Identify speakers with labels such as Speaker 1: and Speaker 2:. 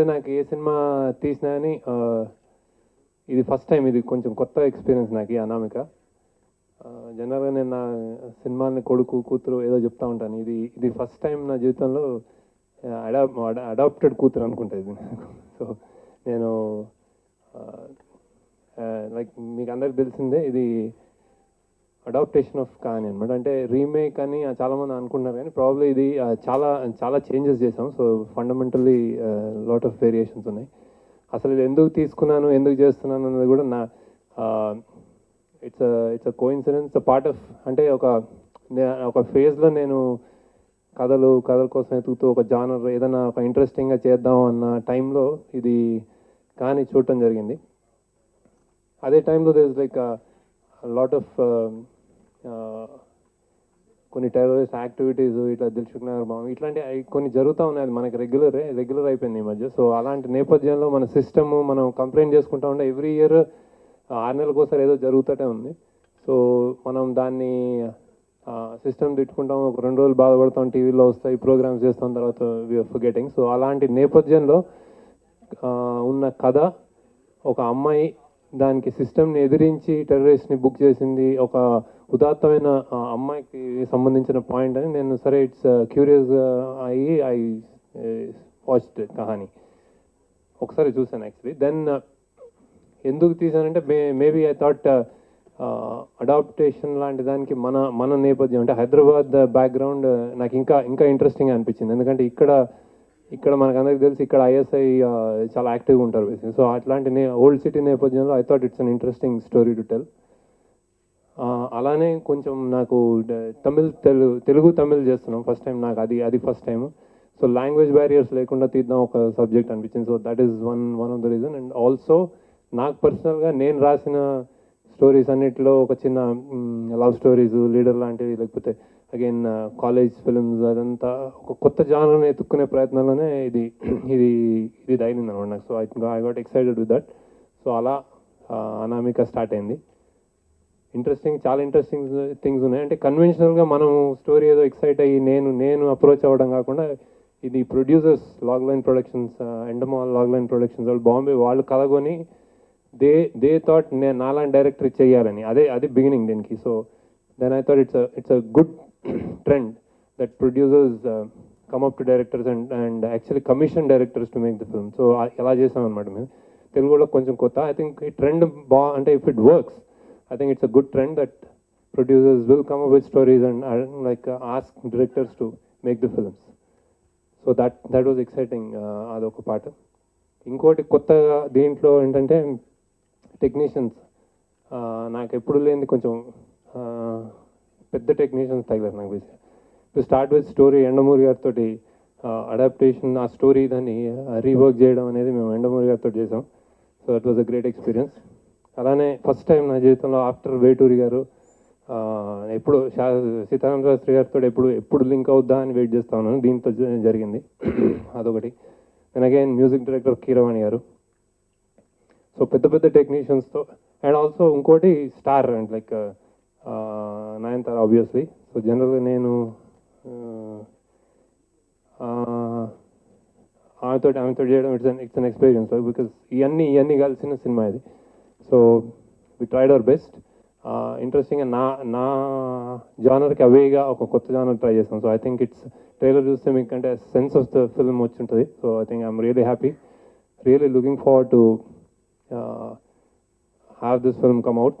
Speaker 1: General నాకు ఏ cinema తీసినా కానీ ఇది ఫస్ట్ టైం ఇది కొంచెం కొత్త ఎక్స్పీరియన్స్ నాకు ఈ అనామిక. జనరల్గా నేను నా సినిమాని కొడుకు కూతురు ఏదో చెప్తా ఉంటాను. ఇది ఇది ఫస్ట్ టైం నా జీవితంలో అడాప్ అడాప్టెడ్ కూతురు అనుకుంటా ఇది నాకు. సో నేను లైక్ మీకు అందరికి తెలిసిందే ఇది అడాప్టేషన్ ఆఫ్ కానీ అనమాట అంటే రీమేక్ అని చాలామంది అనుకుంటున్నారు కానీ ప్రాబ్లీ ఇది చాలా చాలా చేంజెస్ చేసాం so fundamentally lot of variations ఉన్నాయి. అసలు ఇది ఎందుకు తీసుకున్నాను ఎందుకు చేస్తున్నాను అన్నది కూడా నా it's it's a coincidence part of అంటే ఒక ఒక ఫేజ్లో నేను కథలు కథల కోసం ఎతుకుతూ ఒక జానర్ ఏదైనా ఒక ఇంట్రెస్టింగ్గా చేద్దాం అన్న టైంలో ఇది కానీ చూడటం జరిగింది. అదే టైంలో does like lot of um, uh, కొన్ని టెర్రరిస్ట్ యాక్టివిటీస్ ఇట్లా దిల్సుఖ్ నగర్ బాంబు ఇట్లాంటి కొన్ని జరుగుతూ ఉన్నాయి. అది మనకి రెగ్యులర్ రెగ్యులర్ అయిపోయింది ఈ మధ్య. సో అలాంటి నేపథ్యంలో మన సిస్టమ్ మనం కంప్లైంట్ చేసుకుంటా ఉంటే ఎవ్రీ ఇయర్ ఆరు నెలలకు ఒకసారి ఏదో జరుగుతూనే ఉంది. సో మనం దాన్ని సిస్టమ్ తిట్టుకుంటాం ఒక రెండు రోజులు బాధపడతాం టీవీలో వస్తాయి ప్రోగ్రామ్స్ చేస్తాం తర్వాత వీఆర్ ఫర్గెటింగ్ సో అలాంటి నేపథ్యంలో ఉన్న కథ ఒక అమ్మాయి దానికి సిస్టమ్ని ఎదిరించి టెర్రరిస్ట్ని బుక్ చేసింది ఒక ఉదాత్తమైన అమ్మాయికి సంబంధించిన పాయింట్ అని నేను సరే ఇట్స్ క్యూరియస్ అయ్యి ఐ వాచ్డ్ కహాని. ఒకసారి చూశాను యాక్చువల్లీ. దెన్ ఎందుకు తీసానంటే may maybe I thought adaptation లాంటి దానికి మన మన నేపథ్యం. అంటే హైదరాబాద్ బ్యాక్గ్రౌండ్ నాకు ఇంకా ఇంకా ఇంట్రెస్టింగ్ అనిపించింది. ఎందుకంటే ఇక్కడ ఇక్కడ మనకు అందరికి తెలిసి ఇక్కడ ఐఎస్ఐ చాలా యాక్టివ్గా ఉంటారు బేసిక్ సో అట్లాంటి నే ఓల్డ్ సిటీ నేపథ్యంలో I thought it's an interesting story to tell అలానే కొంచెం నాకు తమిళ్ తెలుగు తెలుగు తమిళ్ చేస్తున్నాం. ఫస్ట్ టైం నాకు అది అది first time so language barriers లేకుండా తీద్దాం ఒక సబ్జెక్ట్ అనిపించింది. So that is one one of the reason and also నాకు పర్సనల్గా నేను రాసిన స్టోరీస్ అన్నిటిలో ఒక చిన్న లవ్ స్టోరీస్ లీడర్ లాంటివి లేకపోతే అగైన్ కాలేజ్ ఫిల్మ్స్ అదంతా ఒక కొత్త జానర్ని ఎత్తుక్కునే ప్రయత్నంలోనే ఇది ఇది ఇది తగిలింది అనమాట నాకు. So I I got excited with that so అలా అనామిక స్టార్ట్ అయింది. ఇంట్రెస్టింగ్ చాలా ఇంట్రెస్టింగ్ థింగ్స్ ఉన్నాయి. అంటే కన్వెన్షనల్గా మనం స్టోరీ ఏదో ఎక్సైట్ అయ్యి నేను నేను అప్రోచ్ అవ్వడం కాకుండా ఇది producers logline productions Endemol logline productions వాళ్ళు బాంబే వాళ్ళు కలగొని దే దే థాట్ నేను నాలాంటి డైరెక్టర్ చేయాలని అదే అది బిగినింగ్ దీనికి. So then I thought it's it's a good trend that producers come up to directors and and actually commission directors to make the film so ఎలా చేసాం అనమాట మేము తెలుగులో కొంచెం కొత్త ఐ థింక్ ఈ ట్రెండ్ బా అంటే if it works I think it's a good trend that producers will come up with stories and uh, like uh, ask directors to make the films. So that that was exciting. Uh, అదొక పాట ఇంకోటి కొత్తగా దీంట్లో ఏంటంటే technicians uh, నాకు ఎప్పుడు లేనిది కొంచెం uh, పెద్ద టెక్నీషియన్స్ తగిలారు నాకు basic to start with story Yandamuri గారితో అడాప్టేషన్ ఆ స్టోరీ దాన్ని రీవర్క్ చేయడం అనేది మేము ఎండమూరి గారితో చేసాం so it was a great experience అలానే ఫస్ట్ టైం నా జీవితంలో ఆఫ్టర్ వేటూరి గారు ఎప్పుడు శా సీతారామ శాస్త్రి గారితో ఎప్పుడు ఎప్పుడు లింక్ అవుద్దా అని వెయిట్ చేస్తా ఉన్నాను. దీంతో జరిగింది. అదొకటి. And again music director Keeravani గారు. సో పెద్ద పెద్ద టెక్నీషియన్స్తో అండ్ ఆల్సో ఇంకోటి star and like Nayanthara obviously so జనరల్గా నేను ఆమెతో ఆమెతో చేయడం it's it's an experience because ఇవన్నీ ఇవన్నీ కలిసిన సినిమా ఇది. So we tried our best interesting నా నా జానర్కి అవేగా ఒక కొత్త జానర్ ట్రై చేస్తాం so I think it's trailer చూస్తే మీకు అంటే సెన్స్ ఆఫ్ ద ఫిల్మ్ వచ్చి ఉంటుంది so I think I'm really happy really looking forward to have this film come out